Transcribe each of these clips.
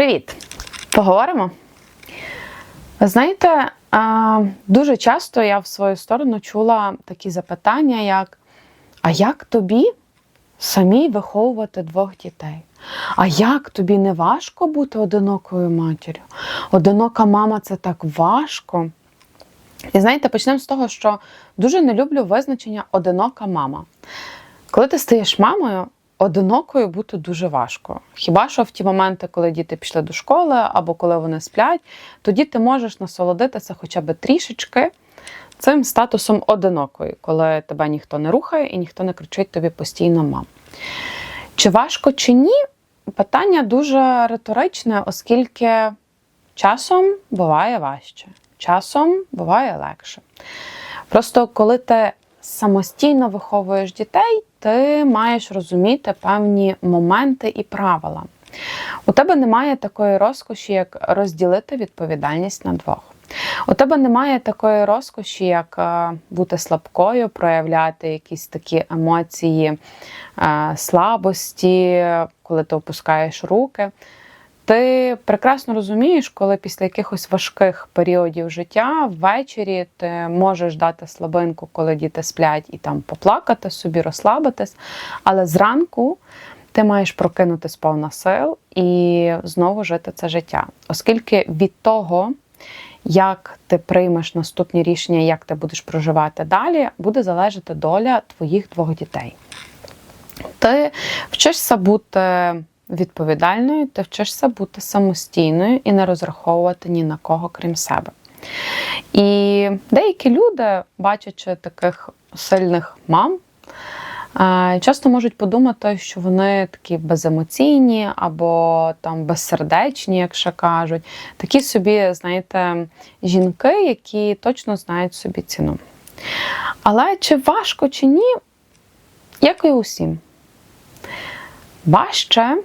Привіт! Поговоримо? Знаєте, дуже часто я в свою сторону чула такі запитання, як: А як тобі самій виховувати двох дітей? А як тобі не важко бути одинокою матір'ю? Одинока мама це так важко. І знаєте, почнемо з того, що дуже не люблю визначення одинока мама. Коли ти стаєш мамою, одинокою бути дуже важко. Хіба що в ті моменти, коли діти пішли до школи або коли вони сплять, тоді ти можеш насолодитися хоча б трішечки цим статусом одинокої, коли тебе ніхто не рухає і ніхто не кричить тобі постійно мам. Чи важко, чи ні? Питання дуже риторичне, оскільки часом буває важче, часом буває легше. Просто коли ти самостійно виховуєш дітей, ти маєш розуміти певні моменти і правила. У тебе немає такої розкоші, як розділити відповідальність на двох. У тебе немає такої розкоші, як е, бути слабкою, проявляти якісь такі емоції е, слабості, коли ти опускаєш руки. Ти прекрасно розумієш, коли після якихось важких періодів життя ввечері ти можеш дати слабинку, коли діти сплять, і там поплакати собі, розслабитись. Але зранку ти маєш прокинутись повна сил і знову жити це життя. Оскільки від того, як ти приймеш наступні рішення, як ти будеш проживати далі, буде залежати доля твоїх двох дітей. Ти вчишся бути відповідальною, ти вчишся бути самостійною і не розраховувати ні на кого, крім себе. І деякі люди, бачачи таких сильних мам, е, часто можуть подумати, що вони такі беземоційні або там безсердечні, як ще кажуть. Такі собі, знаєте, жінки, які точно знають собі ціну. Але чи важко, чи ні, як і усім. Важче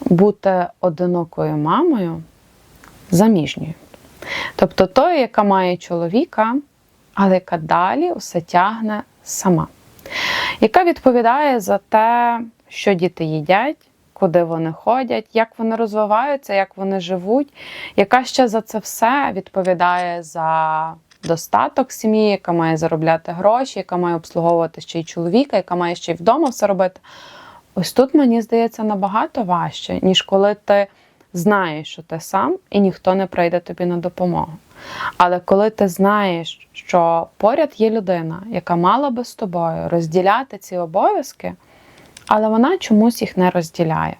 бути одинокою мамою заміжньою. Тобто тою, яка має чоловіка, але яка далі все тягне сама, яка відповідає за те, що діти їдять, куди вони ходять, як вони розвиваються, як вони живуть, яка ще за це все відповідає за достаток сім'ї, яка має заробляти гроші, яка має обслуговувати ще й чоловіка, яка має ще й вдома все робити. Ось тут, мені здається, набагато важче, ніж коли ти знаєш, що ти сам і ніхто не прийде тобі на допомогу. Але коли ти знаєш, що поряд є людина, яка мала би з тобою розділяти ці обов'язки, але вона чомусь їх не розділяє.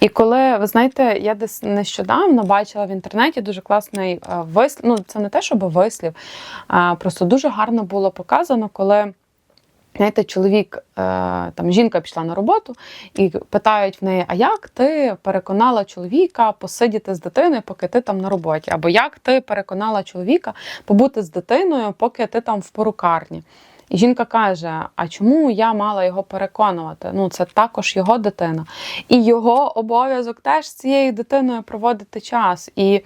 І коли, ви знаєте, я десь нещодавно бачила в інтернеті дуже класний е, вислів, ну це не те, щоб вислів, просто дуже гарно було показано, коли. Знаєте, чоловік, е, там жінка пішла на роботу і питають в неї, а як ти переконала чоловіка посидіти з дитиною, поки ти там на роботі? Або як ти переконала чоловіка побути з дитиною, поки ти там в порукарні? І жінка каже: А чому я мала його переконувати? Ну, це також його дитина. І його обов'язок теж з цією дитиною проводити час. І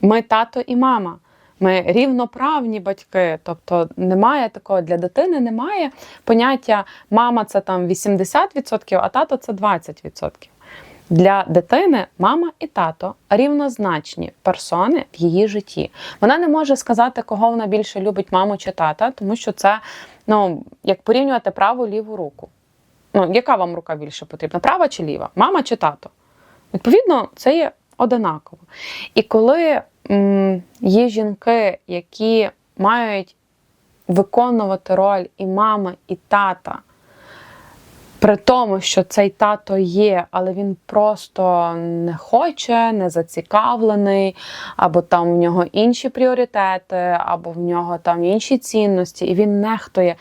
ми тато і мама. Ми рівноправні батьки, тобто немає такого для дитини, немає поняття мама це там 80%, а тато це 20%. Для дитини мама і тато рівнозначні персони в її житті. Вона не може сказати, кого вона більше любить, маму чи тата, тому що це ну, як порівнювати праву ліву руку. Ну, яка вам рука більше потрібна? Права чи ліва? Мама чи тато? Відповідно, це є одинаково. І коли є жінки, які мають виконувати роль і мами, і тата, при тому, що цей тато є, але він просто не хоче, не зацікавлений, або там в нього інші пріоритети, або в нього там інші цінності, і він нехтує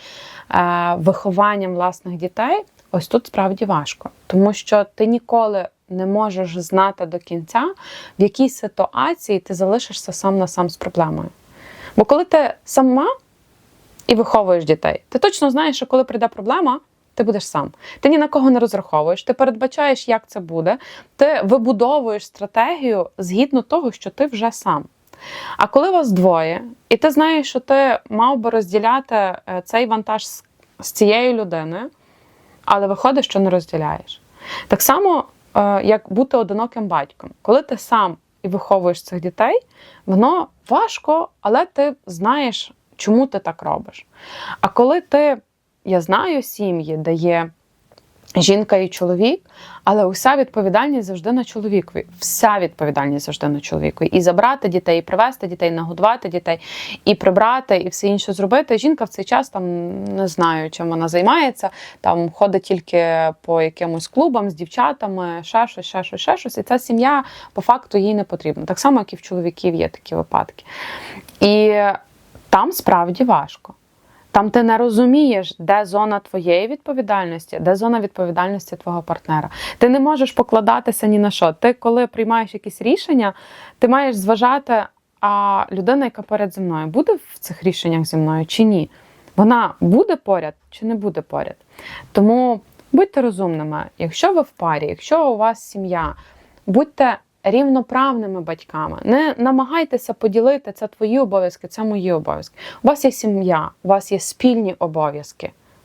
е, вихованням власних дітей. Ось тут справді важко, тому що ти ніколи не можеш знати до кінця, в якій ситуації ти залишишся сам на сам з проблемою. Бо коли ти сама і виховуєш дітей, ти точно знаєш, що коли прийде проблема, ти будеш сам. Ти ні на кого не розраховуєш, ти передбачаєш, як це буде, ти вибудовуєш стратегію згідно того, що ти вже сам. А коли вас двоє, і ти знаєш, що ти мав би розділяти е, цей вантаж з, цією людиною, але виходить, що не розділяєш. Так само як бути одиноким батьком. Коли ти сам і виховуєш цих дітей, воно важко, але ти знаєш, чому ти так робиш. А коли ти, я знаю сім'ї, де є жінка і чоловік, але уся відповідальність завжди на чоловікові. Вся відповідальність завжди на чоловікові. І забрати дітей, і привезти дітей, нагодувати дітей, і прибрати, і все інше зробити. Жінка в цей час там не знаю, чим вона займається. Там ходить тільки по якимось клубам з дівчатами, ще щось, ще щось, ще щось. І ця сім'я по факту їй не потрібна. Так само, як і в чоловіків є такі випадки. І там справді важко. Там ти не розумієш, де зона твоєї відповідальності, де зона відповідальності твого партнера. Ти не можеш покладатися ні на що. Ти, коли приймаєш якісь рішення, ти маєш зважати, а людина, яка поряд зі мною, буде в цих рішеннях зі мною чи ні? Вона буде поряд чи не буде поряд. Тому будьте розумними, якщо ви в парі, якщо у вас сім'я, будьте рівноправними батьками. Не намагайтеся поділити це твої обов'язки, це мої обов'язки. У вас є сім'я, у вас є спільні обов'язки.